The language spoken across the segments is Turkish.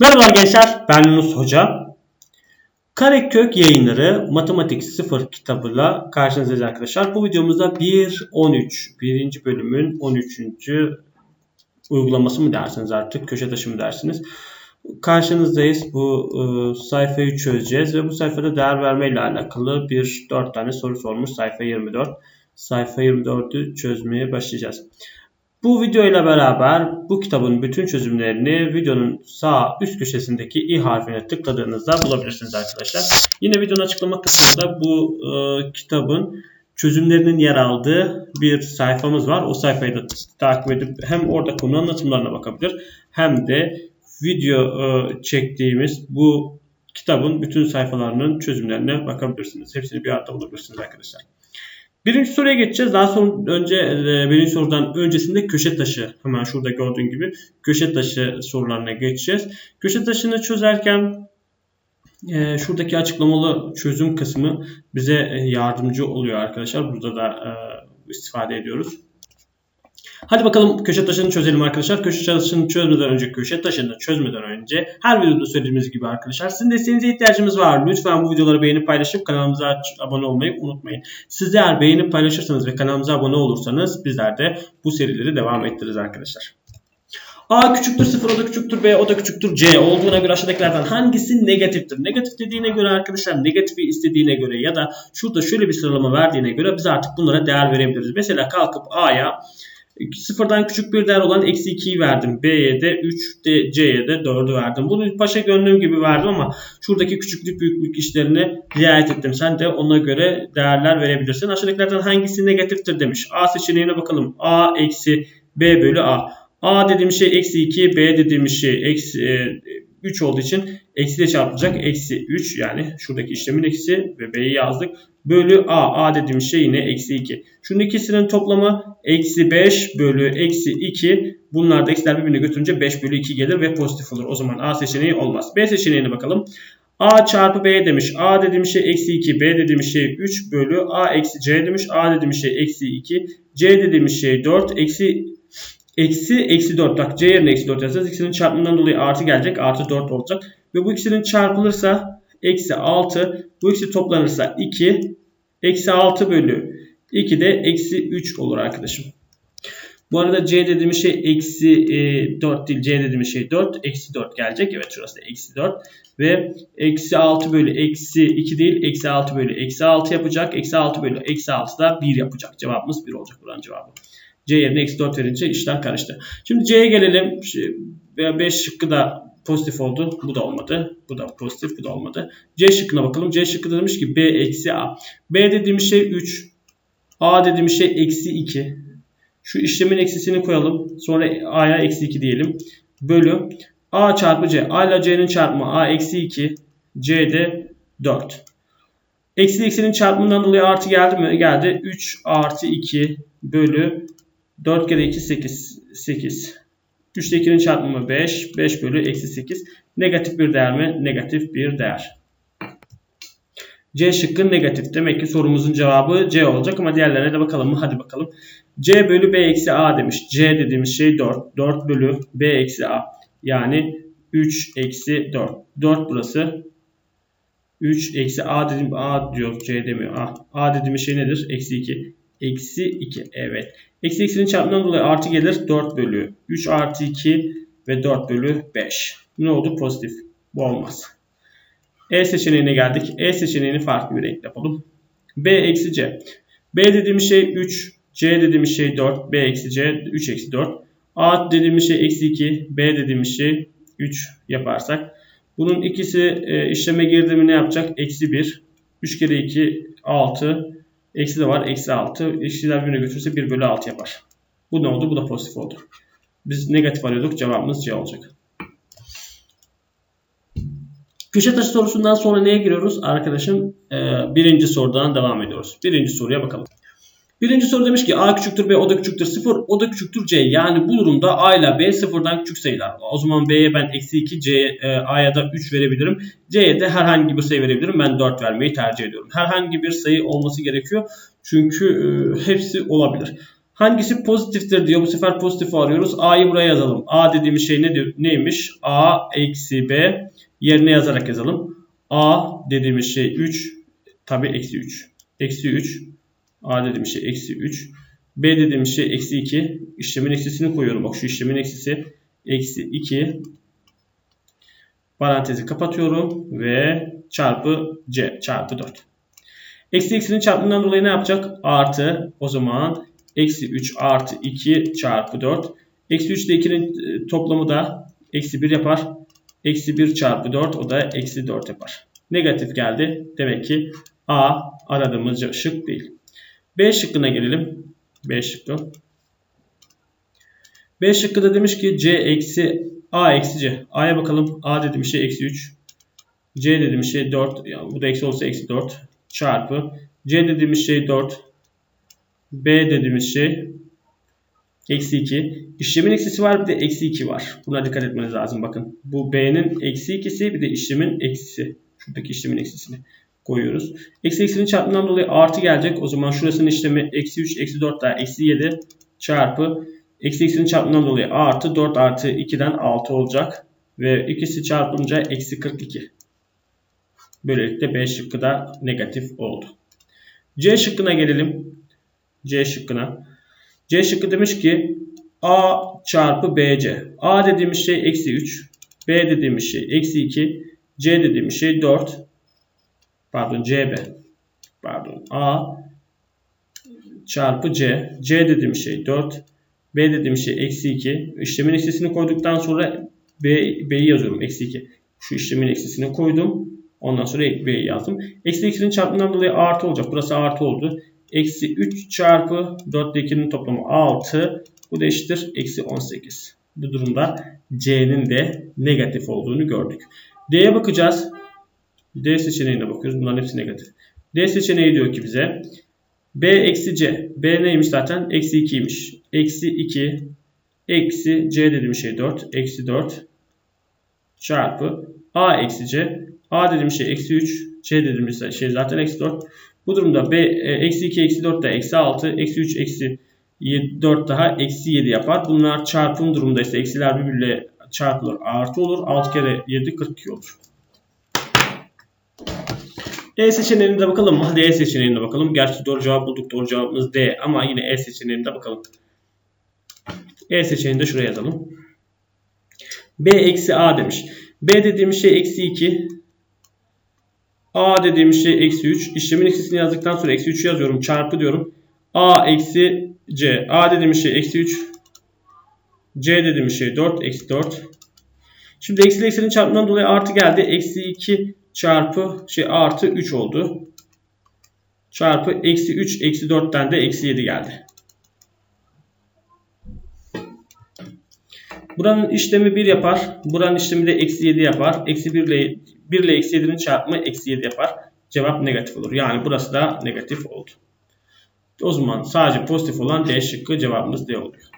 Merhaba gençler, ben Yunus Hoca. Karekök yayınları Matematik 0 kitabıyla karşınızdayız arkadaşlar. Bu videomuzda 1.13, birinci bölümün 13. uygulaması mı dersiniz artık, köşe taşı mı dersiniz? Karşınızdayız. Bu e, sayfayı çözeceğiz ve bu sayfada değer verme ile alakalı bir 4 tane soru sormuş. Sayfa 24. Sayfa 24'ü çözmeye başlayacağız. Bu video ile beraber bu kitabın bütün çözümlerini videonun sağ üst köşesindeki i harfine tıkladığınızda bulabilirsiniz arkadaşlar. Yine videonun açıklama kısmında bu e, kitabın çözümlerinin yer aldığı bir sayfamız var. O sayfayı da takip edip hem orada konu anlatımlarına bakabilir hem de video e, çektiğimiz bu kitabın bütün sayfalarının çözümlerine bakabilirsiniz. Hepsini bir arada bulabilirsiniz arkadaşlar. Birinci soruya geçeceğiz. Daha sonra önce e, birinci sorudan öncesinde köşe taşı hemen şurada gördüğün gibi köşe taşı sorularına geçeceğiz. Köşe taşını çözerken e, şuradaki açıklamalı çözüm kısmı bize e, yardımcı oluyor arkadaşlar. Burada da e, istifade ediyoruz. Hadi bakalım köşe taşını çözelim arkadaşlar. Köşe taşını çözmeden önce, köşe taşını çözmeden önce her videoda söylediğimiz gibi arkadaşlar sizin desteğinize ihtiyacımız var. Lütfen bu videoları beğenip paylaşıp kanalımıza abone olmayı unutmayın. Siz eğer beğenip paylaşırsanız ve kanalımıza abone olursanız bizler de bu serileri devam ettiririz arkadaşlar. A küçüktür 0, o da küçüktür B, o da küçüktür C olduğuna göre aşağıdakilerden hangisi negatiftir? Negatif dediğine göre arkadaşlar negatifi istediğine göre ya da şurada şöyle bir sıralama verdiğine göre biz artık bunlara değer verebiliriz. Mesela kalkıp A'ya Sıfırdan küçük bir değer olan eksi 2'yi verdim. B'ye de 3, de, C'ye de 4'ü verdim. Bunu paşa gönlüm gibi verdim ama şuradaki küçüklük büyüklük işlerine riayet ettim. Sen de ona göre değerler verebilirsin. Aşağıdakilerden hangisi negatiftir demiş. A seçeneğine bakalım. A eksi B bölü A. A dediğim şey eksi 2, B dediğim şey eksi e, 3 olduğu için eksi ile çarpılacak. Eksi 3 yani şuradaki işlemin eksi ve B'yi yazdık. Bölü A. A dediğim şey yine eksi 2. Şunun ikisinin toplamı eksi 5 bölü eksi 2. Bunlar da eksiler birbirine götürünce 5 bölü 2 gelir ve pozitif olur. O zaman A seçeneği olmaz. B seçeneğine bakalım. A çarpı B demiş. A dediğim şey eksi 2. B dediğim şey 3 bölü A eksi C demiş. A dediğim şey eksi 2. C dediğim şey 4. Eksi Eksi eksi 4. Bak c yerine eksi 4 yazacağız. İkisinin çarpımından dolayı artı gelecek. Artı 4 olacak. Ve bu ikisinin çarpılırsa eksi 6. Bu ikisi toplanırsa 2. Eksi 6 bölü 2 de eksi 3 olur arkadaşım. Bu arada c dediğimiz şey eksi e, 4 değil. c dediğimiz şey 4. Eksi 4 gelecek. Evet şurası da eksi 4. Ve eksi 6 bölü eksi 2 değil. Eksi 6 bölü eksi 6 yapacak. Eksi 6 bölü eksi 6 da 1 yapacak. Cevabımız 1 olacak buranın cevabı. C yerine eksi 4 verince işler karıştı. Şimdi C'ye gelelim. 5 şıkkı da pozitif oldu. Bu da olmadı. Bu da pozitif. Bu da olmadı. C şıkkına bakalım. C şıkkı demiş ki B eksi A. B dediğimiz şey 3. A dediğimiz şey eksi 2. Şu işlemin eksisini koyalım. Sonra A'ya eksi 2 diyelim. Bölü. A çarpı C. A ile C'nin çarpımı A eksi 2. C de 4. Eksi eksinin çarpımından dolayı artı geldi mi? Geldi. 3 artı 2 bölü 4 kere 2 8. 8. 3 ile 2'nin çarpımı 5. 5 bölü eksi 8. Negatif bir değer mi? Negatif bir değer. C şıkkı negatif. Demek ki sorumuzun cevabı C olacak ama diğerlerine de bakalım mı? Hadi bakalım. C bölü B eksi A demiş. C dediğimiz şey 4. 4 bölü B eksi A. Yani 3 eksi 4. 4 burası. 3 eksi A dedim A diyor. C demiyor. A. A dediğimiz şey nedir? Eksi 2. Eksi 2. Evet. Eksi eksinin çarpımından dolayı artı gelir 4 bölü 3 artı 2 ve 4 bölü 5. Ne oldu? Pozitif. Bu olmaz. E seçeneğine geldik. E seçeneğini farklı bir renk yapalım. B eksi C. B dediğimiz şey 3. C dediğimiz şey 4. B eksi C 3 eksi 4. A dediğimiz şey eksi 2. B dediğimiz şey 3 yaparsak. Bunun ikisi e, işleme girdi mi ne yapacak? Eksi 1. 3 kere 2 6. Eksi de var. Eksi 6. Eksiler birbirine götürürse 1 bölü 6 yapar. Bu ne oldu? Bu da pozitif oldu. Biz negatif arıyorduk. Cevabımız C olacak. Köşe taşı sorusundan sonra neye giriyoruz? Arkadaşım e, birinci sorudan devam ediyoruz. Birinci soruya bakalım. Birinci soru demiş ki A küçüktür B, o da küçüktür 0, o da küçüktür C. Yani bu durumda A ile B sıfırdan küçük sayılar. O zaman B'ye ben eksi 2, C, e, A'ya da 3 verebilirim. C'ye de herhangi bir sayı verebilirim. Ben 4 vermeyi tercih ediyorum. Herhangi bir sayı olması gerekiyor. Çünkü e, hepsi olabilir. Hangisi pozitiftir diyor. Bu sefer pozitif arıyoruz. A'yı buraya yazalım. A dediğimiz şey ne neymiş? A eksi B yerine yazarak yazalım. A dediğimiz şey 3. Tabi eksi 3. Eksi 3. A dediğimiz şey eksi 3. B dediğimiz şey eksi 2. İşlemin eksisini koyuyorum. Bak şu işlemin eksisi eksi 2. Parantezi kapatıyorum ve çarpı C çarpı 4. Eksi eksinin çarpımından dolayı ne yapacak? Artı o zaman eksi 3 artı 2 çarpı 4. Eksi 3 ile 2'nin toplamı da eksi 1 yapar. Eksi 1 çarpı 4 o da eksi 4 yapar. Negatif geldi. Demek ki A aradığımız şık değil. B şıkkına gelelim. B şıkkı. B şıkkı da demiş ki C eksi A eksi C. A'ya bakalım. A dediğim şey eksi 3. C dediğim şey 4. Yani bu da eksi olsa eksi 4. Çarpı. C dediğimiz şey 4. B dediğimiz şey eksi 2. İşlemin eksisi var bir de eksi 2 var. Buna dikkat etmeniz lazım bakın. Bu B'nin eksi 2'si bir de işlemin eksisi. Şuradaki işlemin eksisini koyuyoruz. Eksi eksinin çarpımından dolayı artı gelecek. O zaman şurasının işlemi eksi 3, eksi 4 daha eksi 7 çarpı eksi eksinin çarpımından dolayı artı 4 artı 2'den 6 olacak. Ve ikisi çarpınca eksi 42. Böylelikle B şıkkı da negatif oldu. C şıkkına gelelim. C şıkkına. C şıkkı demiş ki A çarpı BC. A dediğimiz şey eksi 3. B dediğimiz şey eksi 2. C dediğimiz şey 4. Pardon CB. Pardon A çarpı C. C dediğimiz şey 4. B dediğimiz şey eksi 2. İşlemin eksisini koyduktan sonra B, B'yi yazıyorum. Eksi 2. Şu işlemin eksisini koydum. Ondan sonra B'yi yazdım. Eksi 2'nin çarpımından dolayı artı olacak. Burası artı oldu. Eksi 3 çarpı 4 ile 2'nin toplamı 6. Bu da eşittir. Eksi 18. Bu durumda C'nin de negatif olduğunu gördük. D'ye bakacağız. D seçeneğine bakıyoruz. Bunların hepsi negatif. D seçeneği diyor ki bize B eksi C. B neymiş zaten? Eksi 2'ymiş. Eksi 2 eksi C dediğim şey 4. Eksi 4 çarpı A eksi C. A dediğim şey eksi 3. C dediğimiz şey zaten eksi 4. Bu durumda B e, eksi 2 eksi 4 da eksi 6. Eksi 3 eksi 4 daha eksi 7 yapar. Bunlar çarpım durumunda ise eksiler birbiriyle çarpılır. Artı olur. 6 kere 7 42 olur. E seçeneğine de bakalım mı? D seçeneğine bakalım. Gerçi doğru cevap bulduk. Doğru cevabımız D ama yine E seçeneğine de bakalım. E seçeneğini de şuraya yazalım. B eksi A demiş. B dediğimiz şey eksi 2. A dediğimiz şey eksi 3. İşlemin eksisini yazdıktan sonra eksi 3'ü yazıyorum. Çarpı diyorum. A eksi C. A dediğimiz şey eksi 3. C dediğimiz şey 4. Eksi 4. Şimdi eksi eksinin çarpımından dolayı artı geldi. Eksi 2 çarpı şey artı 3 oldu. Çarpı eksi 3 eksi 4'ten de eksi 7 geldi. Buranın işlemi 1 yapar. Buranın işlemi de eksi 7 yapar. Eksi 1 ile, 1 ile eksi 7'nin çarpımı eksi 7 yapar. Cevap negatif olur. Yani burası da negatif oldu. O zaman sadece pozitif olan D şıkkı cevabımız D oluyor.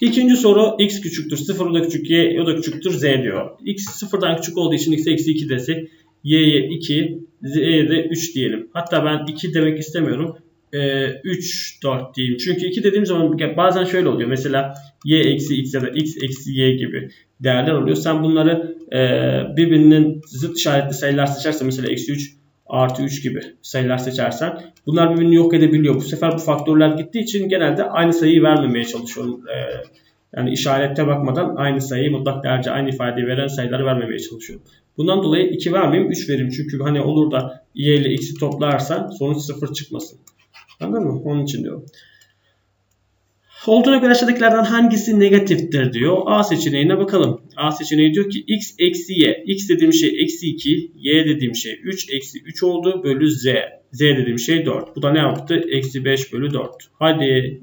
İkinci soru x küçüktür 0 o da küçük y o da küçüktür z diyor. x sıfırdan küçük olduğu için x'e eksi 2 desek y'ye 2 z'ye de 3 diyelim. Hatta ben 2 demek istemiyorum. Ee, 3 4 diyeyim. Çünkü 2 dediğim zaman bazen şöyle oluyor. Mesela y eksi x ya da x eksi y gibi değerler oluyor. Sen bunları e, birbirinin zıt işaretli sayılar seçersen mesela eksi 3 artı 3 gibi sayılar seçersen bunlar birbirini yok edebiliyor. Bu sefer bu faktörler gittiği için genelde aynı sayıyı vermemeye çalışıyorum. Ee, yani işarette bakmadan aynı sayıyı mutlak değerce aynı ifadeyi veren sayıları vermemeye çalışıyorum. Bundan dolayı 2 vermeyeyim 3 vereyim. Çünkü hani olur da y ile x'i toplarsan sonuç 0 çıkmasın. Anladın mı? Onun için diyorum. Olduğuna göre aşağıdakilerden hangisi negatiftir diyor. A seçeneğine bakalım. A seçeneği diyor ki x eksi y. x dediğim şey eksi 2. Y dediğim şey 3 eksi 3 oldu bölü z. Z dediğim şey 4. Bu da ne yaptı? Eksi 5 bölü 4. Hadi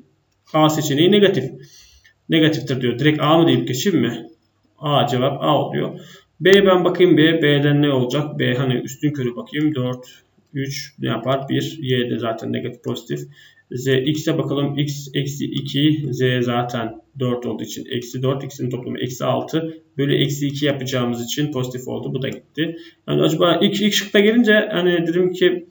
A seçeneği negatif. Negatiftir diyor. Direkt A mı deyip geçeyim mi? A cevap A oluyor. B ben bakayım B. B'den ne olacak? B hani üstün körü bakayım. 4, 3 ne yapar? 1. Y de zaten negatif pozitif. Z x'e bakalım. x eksi 2. Z zaten 4 olduğu için eksi 4. X'in toplamı eksi 6. Bölü eksi 2 yapacağımız için pozitif oldu. Bu da gitti. Yani acaba ilk, ilk şıkta gelince hani dedim ki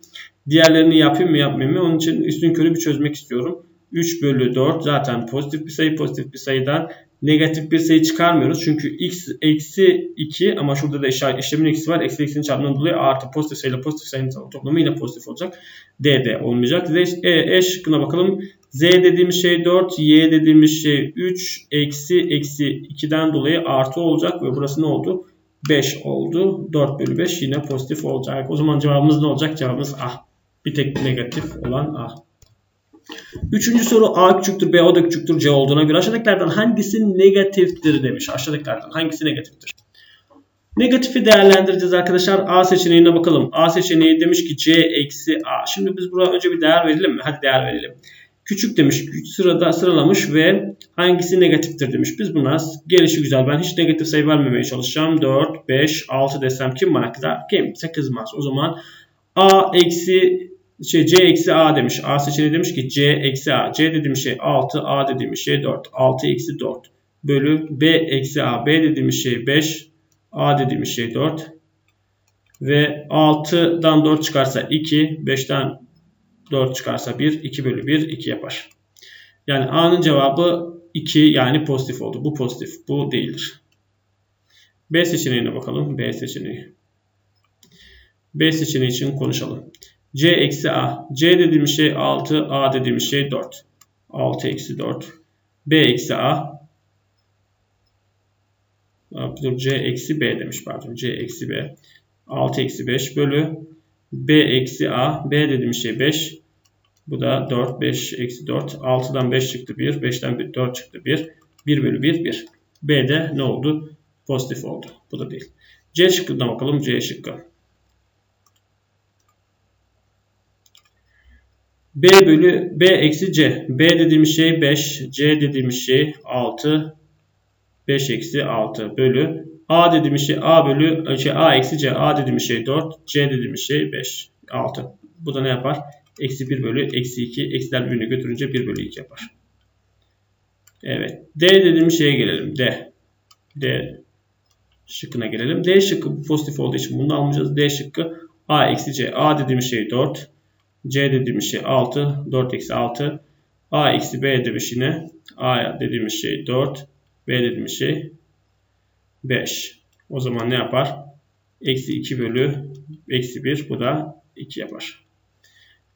diğerlerini yapayım mı yapmayayım mı? Onun için üstün körü bir çözmek istiyorum. 3 bölü 4 zaten pozitif bir sayı. Pozitif bir sayıdan negatif bir sayı çıkarmıyoruz. Çünkü x eksi 2 ama şurada da işaret, işlemin eksi var. Eksi eksinin çarpımından dolayı artı pozitif sayıyla pozitif sayının toplamı yine pozitif olacak. D de olmayacak. Z, e, e şıkkına bakalım. Z dediğimiz şey 4, Y dediğimiz şey 3, eksi eksi 2'den dolayı artı olacak ve burası ne oldu? 5 oldu. 4 bölü 5 yine pozitif olacak. O zaman cevabımız ne olacak? Cevabımız A. Bir tek negatif olan A. Üçüncü soru A küçüktür B o da küçüktür C olduğuna göre aşağıdakilerden hangisi negatiftir demiş. Aşağıdakilerden hangisi negatiftir? Negatifi değerlendireceğiz arkadaşlar. A seçeneğine bakalım. A seçeneği demiş ki C eksi A. Şimdi biz buraya önce bir değer verelim mi? Hadi değer verelim. Küçük demiş. Sırada sıralamış ve hangisi negatiftir demiş. Biz buna gelişi güzel. Ben hiç negatif sayı vermemeye çalışacağım. 4, 5, 6 desem kim bana kızar? Kimse kızmaz. O zaman A eksi şey C eksi A demiş. A seçeneği demiş ki C eksi A. C dediğim şey 6. A dediğim şey 4. 6 eksi 4 bölü B eksi A. B dediğim şey 5. A dediğim şey 4. Ve 6'dan 4 çıkarsa 2. 5'ten 4 çıkarsa 1. 2 bölü 1 2 yapar. Yani A'nın cevabı 2 yani pozitif oldu. Bu pozitif. Bu değildir. B seçeneğine bakalım. B seçeneği. B seçeneği için konuşalım. C eksi A. C dediğim şey 6. A dediğim şey 4. 6 eksi 4. B eksi A. Dur C eksi B demiş pardon. C eksi B. 6 eksi 5 bölü B eksi A. B dediğim şey 5. Bu da 4. 5 eksi 4. 6'dan 5 çıktı 1. 5'ten 4 çıktı 1. 1 bölü 1 1. B'de ne oldu? Pozitif oldu. Bu da değil. C şıkkına bakalım. C şıkkı. B bölü B eksi C. B dediğimiz şey 5. C dediğimiz şey 6. 5 eksi 6 bölü. A dediğimiz şey A bölü şey A eksi C. A dediğimiz şey 4. C dediğimiz şey 5. 6. Bu da ne yapar? Eksi 1 bölü eksi 2. Eksiler birbirini götürünce 1 bölü 2 yapar. Evet. D dediğimiz şeye gelelim. D. D şıkkına gelelim. D şıkkı pozitif olduğu için bunu almayacağız. D şıkkı A eksi C. A dediğimiz şey 4. C dediğimiz şey 6. 4 eksi 6. A eksi B demiş yine. A dediğimiz şey 4. B dediğimiz şey 5. O zaman ne yapar? Eksi 2 bölü eksi 1. Bu da 2 yapar.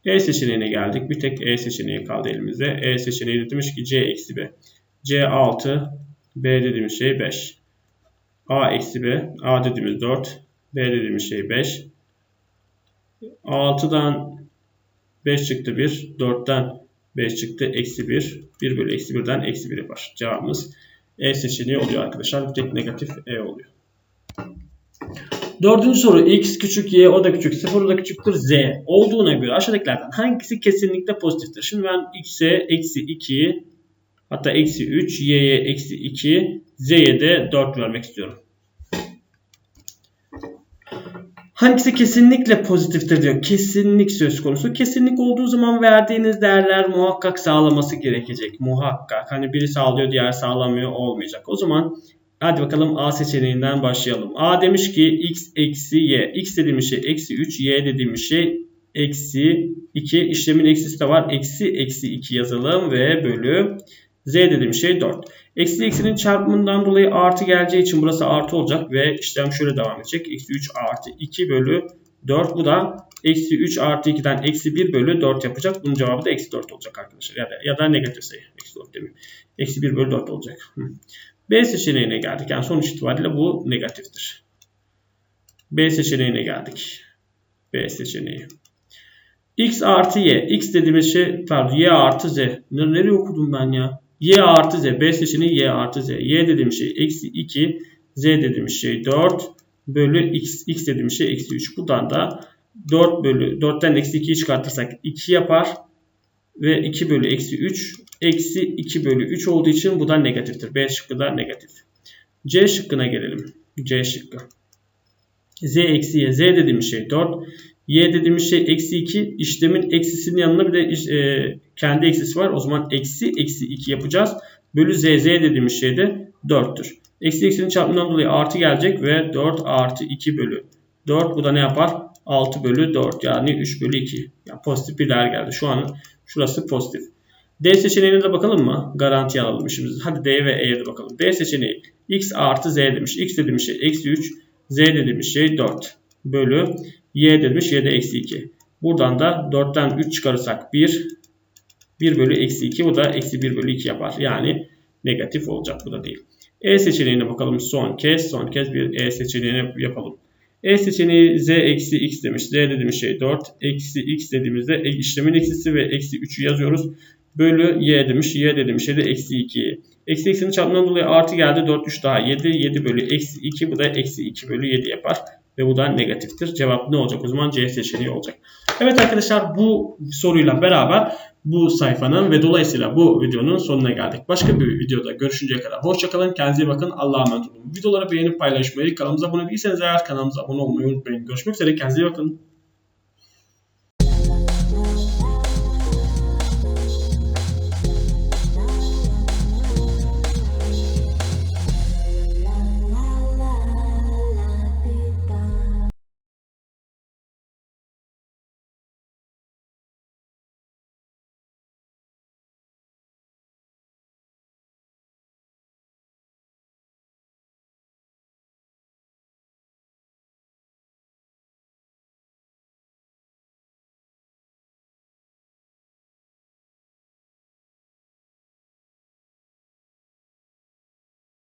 E seçeneğine geldik. Bir tek E seçeneği kaldı elimizde. E seçeneği demiş ki C eksi B. C 6. B dediğimiz şey 5. A eksi B. A dediğimiz 4. B dediğimiz şey 5. 6'dan 5 çıktı 1. 4'ten 5 çıktı. Eksi 1. 1 bölü eksi 1'den eksi 1 yapar. Cevabımız E seçeneği oluyor arkadaşlar. Tek negatif E oluyor. Dördüncü soru x küçük y o da küçük 0 o da küçüktür z olduğuna göre aşağıdakilerden hangisi kesinlikle pozitiftir? Şimdi ben x'e eksi 2 hatta eksi 3 y'ye eksi 2 z'ye de 4 vermek istiyorum. Hangisi kesinlikle pozitiftir diyor. Kesinlik söz konusu. Kesinlik olduğu zaman verdiğiniz değerler muhakkak sağlaması gerekecek. Muhakkak. Hani biri sağlıyor diğer sağlamıyor olmayacak. O zaman hadi bakalım A seçeneğinden başlayalım. A demiş ki x eksi y. X dediğimiz şey eksi 3. Y dediğimiz şey eksi 2. İşlemin eksisi de var. Eksi eksi 2 yazalım ve bölü. Z dediğim şey 4. Eksi eksinin çarpımından dolayı artı geleceği için burası artı olacak ve işlem şöyle devam edecek. Eksi 3 artı 2 bölü 4. Bu da eksi 3 artı 2'den eksi 1 bölü 4 yapacak. Bunun cevabı da eksi 4 olacak arkadaşlar. Ya da, ya da negatif sayı. Eksi 4 demeyeyim. Eksi 1 bölü 4 olacak. B seçeneğine geldik. Yani sonuç itibariyle bu negatiftir. B seçeneğine geldik. B seçeneği. X artı Y. X dediğimiz şey pardon Y artı Z. Nereye okudum ben ya? Y artı z. B seçeneği y artı z. y dediğim şey eksi 2. z dediğim şey 4 bölü x. x dediğim şey eksi 3. Buradan da 4 bölü 4'ten eksi 2'yi çıkartırsak 2 yapar. Ve 2 bölü eksi 3 eksi 2 bölü 3 olduğu için bu da negatiftir. B şıkkı da negatif. C şıkkına gelelim. C şıkkı. Z eksi y. Z dediğim şey 4. Y dediğimiz şey eksi 2. İşlemin eksisinin yanına bir de e, kendi eksisi var. O zaman eksi eksi 2 yapacağız. Bölü z. Z dediğimiz şey de 4'tür. Eksi eksinin çarpımından dolayı artı gelecek ve 4 artı 2 bölü 4. Bu da ne yapar? 6 bölü 4 yani 3 bölü 2. Yani pozitif bir değer geldi. Şu an şurası pozitif. D seçeneğine de bakalım mı? Garanti alalım işimizi. Hadi D ve E'ye de bakalım. D seçeneği x artı z demiş. x dediğimiz şey eksi 3. z dediğimiz şey 4. Bölü y demiş. y eksi 2. Buradan da 4'ten 3 çıkarırsak 1. 1 bölü eksi 2. Bu da eksi 1 bölü 2 yapar. Yani negatif olacak. Bu da değil. E seçeneğine bakalım son kez. Son kez bir E seçeneğine yapalım. E seçeneği z eksi x demiş. z dediğimiz şey 4. Eksi x dediğimizde e, işlemin eksisi ve eksi 3'ü yazıyoruz. Bölü y demiş. y dediğimiz şey de eksi 2. Eksi x'inin çarpımından dolayı artı geldi. 4 3 daha 7. 7 bölü eksi 2. Bu da eksi 2 bölü 7 yapar. Ve bu da negatiftir. Cevap ne olacak? O zaman C seçeneği olacak. Evet arkadaşlar bu soruyla beraber bu sayfanın ve dolayısıyla bu videonun sonuna geldik. Başka bir videoda görüşünceye kadar hoşçakalın. Kendinize iyi bakın. Allah'a emanet olun. Videoları beğenip paylaşmayı, kanalımıza abone değilseniz eğer kanalımıza abone olmayı unutmayın. Görüşmek üzere. Kendinize iyi bakın.